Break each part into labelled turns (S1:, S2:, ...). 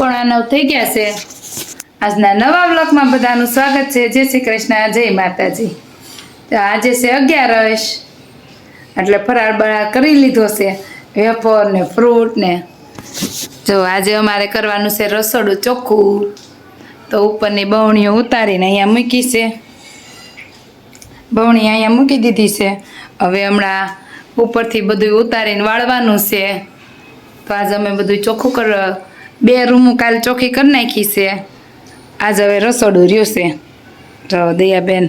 S1: પોણા નવ થઈ ગયા છે. આજના નવા બ્લોકમાં બધાનું સ્વાગત છે. જય શ્રી કૃષ્ણ, જય માતાજી. આજે છે અગિયારસ. એટલે ફરાળ બરાળ કરી લીધો છે. વેફર ને ફ્રૂટ ને. જો આજે અમારે કરવાનું છે રસોડું ચોખ્ખું. તો ઉપરની બવણીઓ ઉતારીને અહીંયા મૂકી છે. બવણી અહીંયા મૂકી દીધી છે. હવે હમણાં ઉપરથી બધું ઉતારીને વાળવાનું છે. તો આજે અમે બધું ચોખ્ખું કર બે રૂમો કાલ ચોખ્ખી કરી નાખી છે. આજ હવે રસોડું રહ્યું છે. જો દયાબેન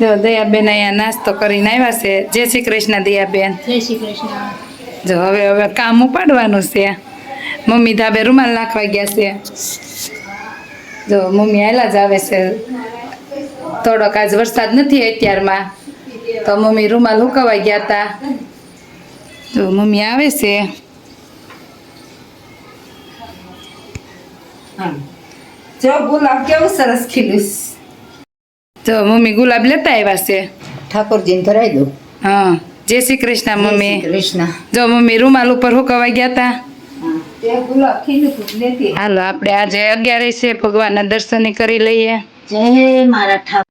S1: જો દયાબેન અહીંયા નાસ્તો કરીને આવ્યા છે. જય શ્રી કૃષ્ણ દયાબેન.
S2: જય શ્રી કૃષ્ણ.
S1: જો હવે હવે કામ ઉપાડવાનું છે. મમ્મી ધાબે રૂમાલ નાખવા ગયા છે. જો મમ્મી આયલા જ આવે છે. થોડોક આજ વરસાદ નથી અત્યારમાં. તો મમ્મી રૂમાલ હુકવા ગયા હતા. જો મમ્મી આવે છે.
S2: જો ગુલાબ કેવું સરસ ખીલ્યું
S1: જો મમ્મી ગુલાબ લેતા આવ્યા છે?
S2: ઠાકોરજીને ધરાઈ દો
S1: હા. જય શ્રી કૃષ્ણ મમ્મી.
S2: કૃષ્ણ.
S1: જો મમ્મી રૂમાલ ઉપર હુકવા ગયા હતા
S2: તે ગુલાબ ખીલ્યું તું લેતી
S1: હાલો આપણે આજે અગિયાર છે ભગવાનના દર્શન કરી લઈએ.
S2: જય મારા ઠાકોર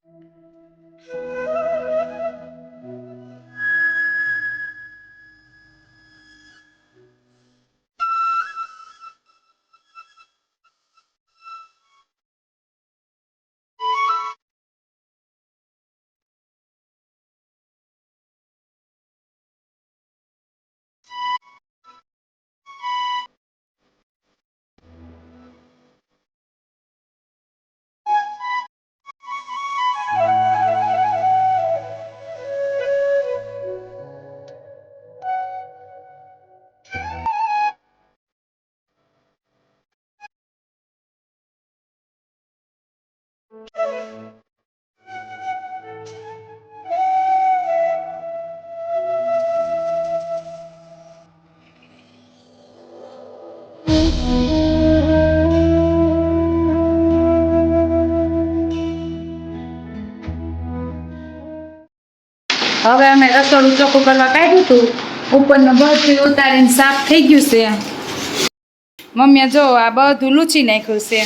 S1: રસોડું ચોખ્ખું કરવા કાઢ્યું હતું ઉપરનો બધું ઉતારીને સાફ થઈ ગયું છે. મમ્મીએ જો આ બધું લૂચી નાખ્યું છે.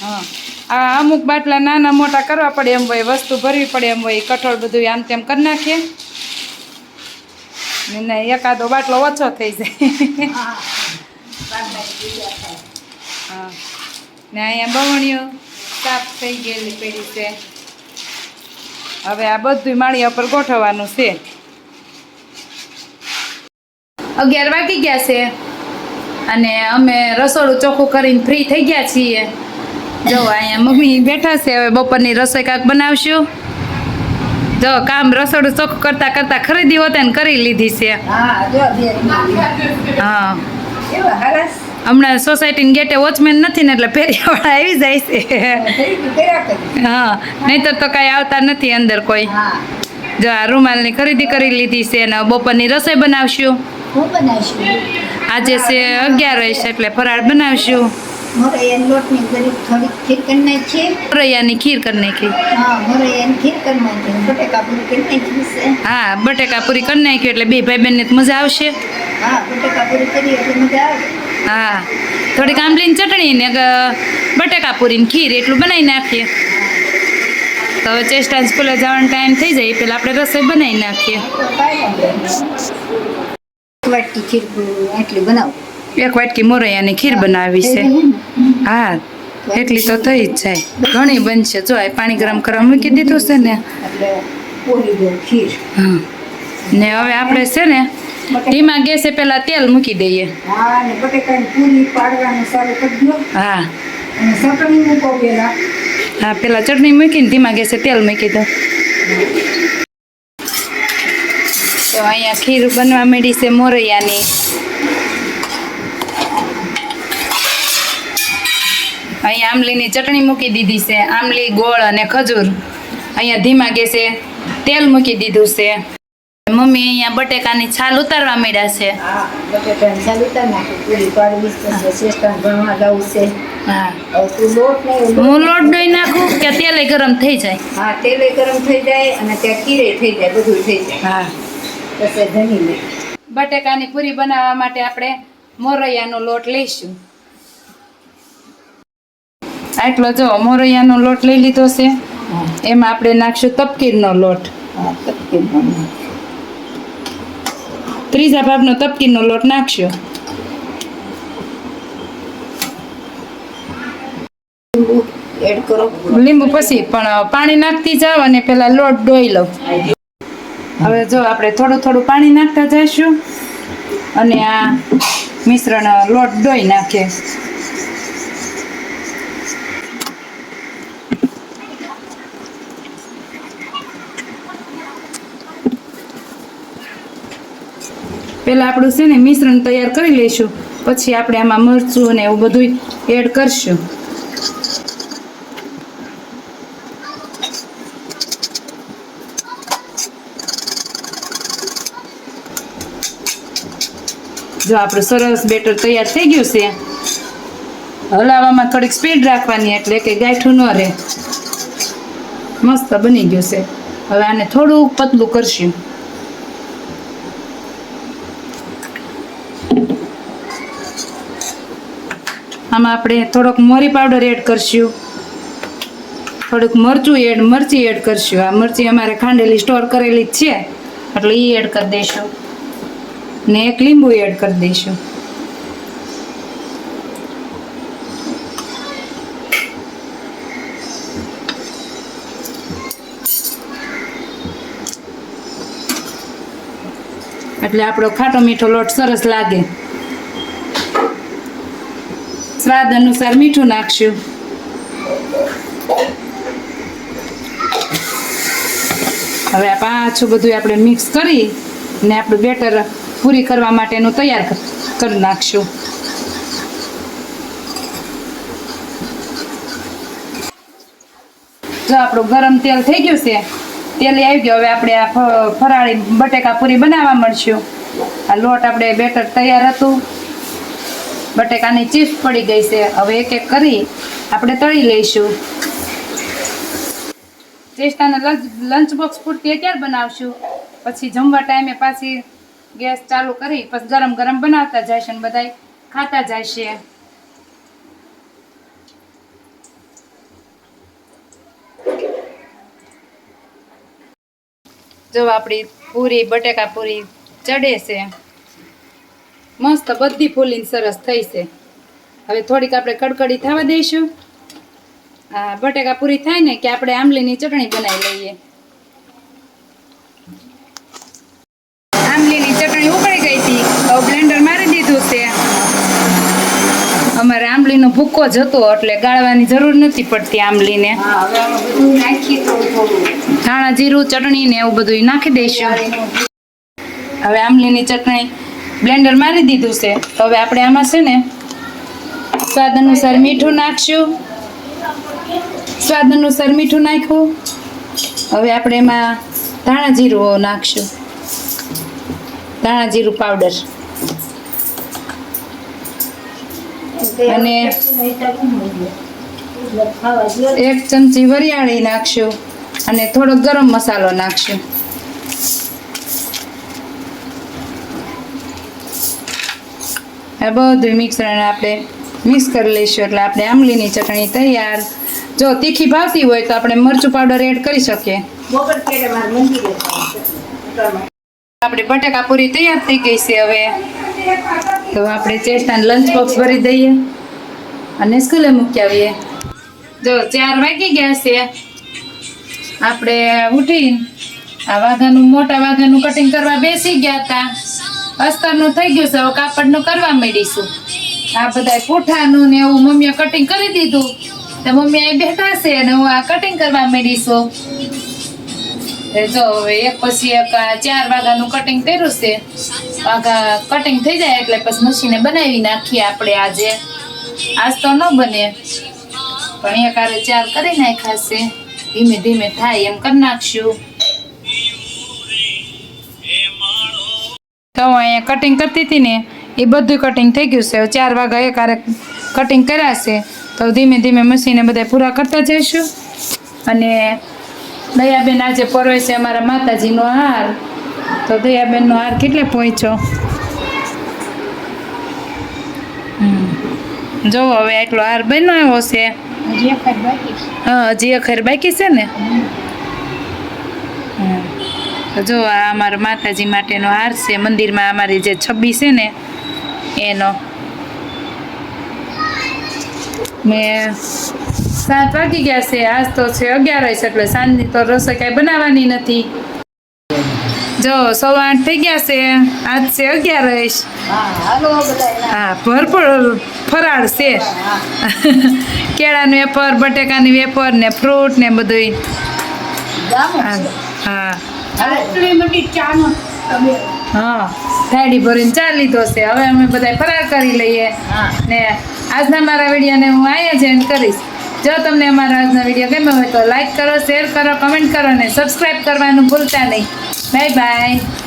S2: હા. આ
S1: અમુક બાટલા નાના મોટા કરવા પડે એમ હોય વસ્તુ ભરવી પડે એમ હોય કઠોળ બધું આમ તેમ કરી નાખીએ. ને એકાદો બાટલો ઓછો થઈ જાય.
S2: હા.
S1: ને અહીંયા બવણીઓ સાફ થઈ ગયેલી પડી છે. હવે આ બધું માળિયા પર ગોઠવવાનું છે. અગિયાર વાગી ગયા છે અને અમે રસોડું ચોખ્ખું કરીને ફ્રી થઈ ગયા છીએ. જો અહીંયા મમ્મી બેઠા છે હવે બપોરની રસોઈ કાંક બનાવશું. જો કામ રસોડું ચોખ્ખું કરતા કરતા ખરીદી હોતે ને કરી લીધી છે.
S2: હા
S1: હમણાં સોસાયટીની ગેટે વોચમેન નથી ને એટલે ફેરિયાવાળા આવી જાય છે. હા, નહીતર તો કાંઈ આવતા નથી અંદર કોઈ. જો આ રૂમાલની ખરીદી કરી લીધી છે અને બપોરની રસોઈ બનાવશું. આજે છે અગિયાર છે એટલે ફરાળ બનાવશું.
S2: મોરૈયાની ખીર કરી
S1: નાખી.
S2: હા, બટેકા પૂરી કરી નાખી
S1: એટલે બે ભાઈ બહેન મજા આવશે.
S2: હા.
S1: થોડીક આંબલીની ચટણી ને ગ- બટેકા પૂરીની ખીર એટલું બનાવી નાખીએ. તો હવે ચેસ્ટા સ્કૂલે જવાનો ટાઈમ થઈ જાય પેલા આપણે રસોઈ બનાવી નાખીએ.
S2: વાટકી ખીર આટલી બનાવું.
S1: એક વાટકી મોરૈયાની ખીર બનાવી છે. હા એટલી તો થઈ જ જાય. ઘણી બનશે. જો એ પાણી ગરમ કરવા મૂકી દીધું છે ને. ને હવે આપણે છે ને ધીમા ગેસે પેલા તેલ મૂકી દઈએ.
S2: હા અને બટેકાની પૂરી પાડવાનું સારું કરી
S1: હા.
S2: અને ચટણી મૂકો પેલા
S1: હા પેલા ચટણી મૂકીને ધીમા ગેસે તેલ મૂકી દો. તો અહીંયા ખીર બનવા માંડી છે મોરૈયાની. અહીંયા આમલીની ચટણી મૂકી દીધી છે. આમલી ગોળ અને ખજૂર. અહીંયા ધીમા ગેસે તેલ મૂકી દીધું છે. મમ્મી અહીંયા બટેકાની છાલ ઉતારવા માંડ્યા છે.
S2: હા બટેટાની ચાલુ કરી નાખી. પૂરી પાડવી છે શ્રેષ્ઠાન ભણવા જવું છે.
S1: હા.
S2: તું લોટ ને
S1: હું લોટ દઈ નાખું કે તેલે ગરમ થઈ જાય?
S2: હા તેલે ગરમ થઈ જાય અને ત્યાં કીરે થઈ જાય બધું થઈ જાય.
S1: હા.
S2: પછી ધની લે.
S1: બટેકાની પૂરી બનાવવા માટે આપણે મોરૈયાનો લોટ લઈશું. આટલો જો મોરૈયાનો લોટ લઈ લીધો છે. એમાં આપણે નાખશું તપકીરનો લોટ.
S2: હા તપકીરનો
S1: ત્રીજા ભાગનો તપકીરનો લોટ નાખશો લીંબુ પછી પણ પાણી નાખતી જાવ અને પેલા લોટ ડોઈ લઉં. હવે જો આપણે થોડું થોડું પાણી નાખતા જઈશું. અને આ મિશ્રણ લોટ ડોઈ નાખીએ. પેલા આપણું છે ને મિશ્રણ તૈયાર કરી લઈશું. પછી આપણે આમાં મરચું અને એવું બધું એડ કરશું. જો આપણું સરસ બેટર તૈયાર થઈ ગયું છે. હલાવવામાં થોડીક સ્પીડ રાખવાની એટલે કે ગાંઠું ન રહે. મસ્ત બની ગયું છે. હવે આને થોડું પતલું કરશું. આમાં આપણે થોડોક મોરી પાવડર એડ કરશું. થોડુંક મરચું એડ મરચી એડ કરશું. આ મરચી અમારે ખાંડેલી સ્ટોર કરેલી છે. એટલે એ એડ કરી દઈશું. ને એક લીંબુ એડ કરી દઈશું. એટલે આપણો ખાટો મીઠો લોટ સરસ લાગે. સ્વાદ અનુસાર મીઠું નાખશું. હવે આ પાછું બધું આપણે મિક્સ કરી ને આપણું બેટર પૂરી કરવા માટેનું તૈયાર કર- નાખશું. જો આપણું ગરમ તેલ થઈ ગયું છે, તેલ આવી ગયું. હવે આપણે આ ફરાળી બટેકા પૂરી બનાવવા મળશું. આ લોટ આપણે બેટર તૈયાર હતું. બટેકાની ચિપ્સ પડી ગઈ છે. હવે એક એક કરી આપણે તળી લઈશું. ચેષ્ટાના લંચ લંચ બોક્સ પૂરતી અત્યારે બનાવશું. પછી જમવા ટાઈમે પાછી ગેસ ચાલુ કરી, પછી ગરમ ગરમ બનાવતા જઈશું અને બધાય ખાતા છે જો આપણી પૂરી, બટેકા પૂરી ચડે છે. મસ્ત બધી ફૂલીને સરસ થઈ છે. હવે થોડીક આપણે કડકડી થવા દઈશું. આ બટેકા પૂરી થાય ને કે આપણે આંબલીની ચટણી બનાવી લઈએ. આંબલીની ચટણી ઉકળી ગઈ હતી. હવે બ્લેન્ડર મારી દીધું છે. અમારે આંબલીનો ભૂકો જ હતો એટલે ગાળવાની જરૂર નથી પડતી આંબલીને. ધાણા જીરું ચટણી ને એવું બધું નાખી દઈશું. હવે આંબલીની ચટણી બ્લેન્ડર મારી દીધું છે. હવે આપણે આમાં છે ને, સ્વાદ અનુસાર મીઠું નાખશું. સ્વાદ અનુસાર મીઠું નાખ્યું. હવે આપણે એમાં ધાણા જીરું નાખશું. ધાણા જીરું પાવડર અને એક ચમચી વરિયાળી નાખશું. અને થોડો ગરમ મસાલો નાખશું. આ બધું મિક્સરને આપણે મિક્સ કરી લઈશું એટલે આપણે આંબલીની ચટણી તૈયાર. જો તીખી ભાવતી હોય તો આપણે મરચું પાવડર એડ કરી શકીએ. આપણે બટાકા પૂરી તૈયાર થઈ ગઈ છે હવે. તો આપણે ચેસ્ટાને લંચ બોક્સ ભરી દઈએ અને સ્કૂલે મૂકી આવીએ. જો ચાર વાગી ગયા છે. આપણે ઉઠી આ વાઘાનું મોટા વાઘાનું કટિંગ કરવા બેસી ગયા હતા. અસ્તરનું થઈ ગયું છે, હવે કાપડનું કરવા માંડીશું. આ બધા પૂઠાનું ને એવું મમ્મીએ કટિંગ કરી દીધું. તો મમ્મી અહીં બેઠા છે અને હું આ કટિંગ કરવા માંડીશું. જો, હવે એક પછી એક ચાર વાગ્યાનું કટિંગ કર્યું છે. વાગા કટિંગ થઈ જાય એટલે પછી મશીને બનાવી નાખીએ આપણે આજે. આજ તો ન બને. પણ એક આરે ચાર કરી નાખ્યા છે. ધીમે ધીમે થાય એમ કરી નાખશું. તો હું અહીંયા કટિંગ કરતી હતી ને એ બધું કટિંગ થઈ ગયું છે. ચાર વાગ્યા એક હારે કટિંગ કરાશે તો ધીમે ધીમે મશીને બધા પૂરા કરતા જઈશું. અને દયાબેન આજે પરોય છે અમારા માતાજીનો હાર. તો દયાબેનનો હાર કેટલે પહોંચ્યો. જો હવે એટલો હાર
S2: બન્યો બાકી છે.
S1: હા હજી અખર બાકી છે ને? જો આ અમારા માતાજી માટેનો હાર છે મંદિરમાં અમારી જે છબી છે ને એનો. મેં સાત વાગી ગયા છે આજ તો છે અગિયાર એટલે સાંજની તો રસોઈ કાંઈ બનાવવાની નથી. જો સવા આઠ થઈ ગયા છે આજ છે અગિયાર
S2: હા બધા એના.
S1: હા ભરપૂર ફરાળ છે. કેળાનું વેફર બટેકાની વેફર ને ફ્રૂટ ને બધુંય.
S2: જામું
S1: હા. હા ગાડી ભરીને ચા લીધો છે. હવે અમે બધા ફરાર કરી લઈએ.
S2: હા.
S1: ને આજના મારા વિડીયોને હું અહીંયા જ એન્ડ કરીશ. જો તમને અમારા આજનો વીડિયો ગમ્યો હોય તો લાઈક કરો શેર કરો કમેન્ટ કરો અને સબસ્ક્રાઈબ કરવાનું ભૂલતા નહીં. Bye bye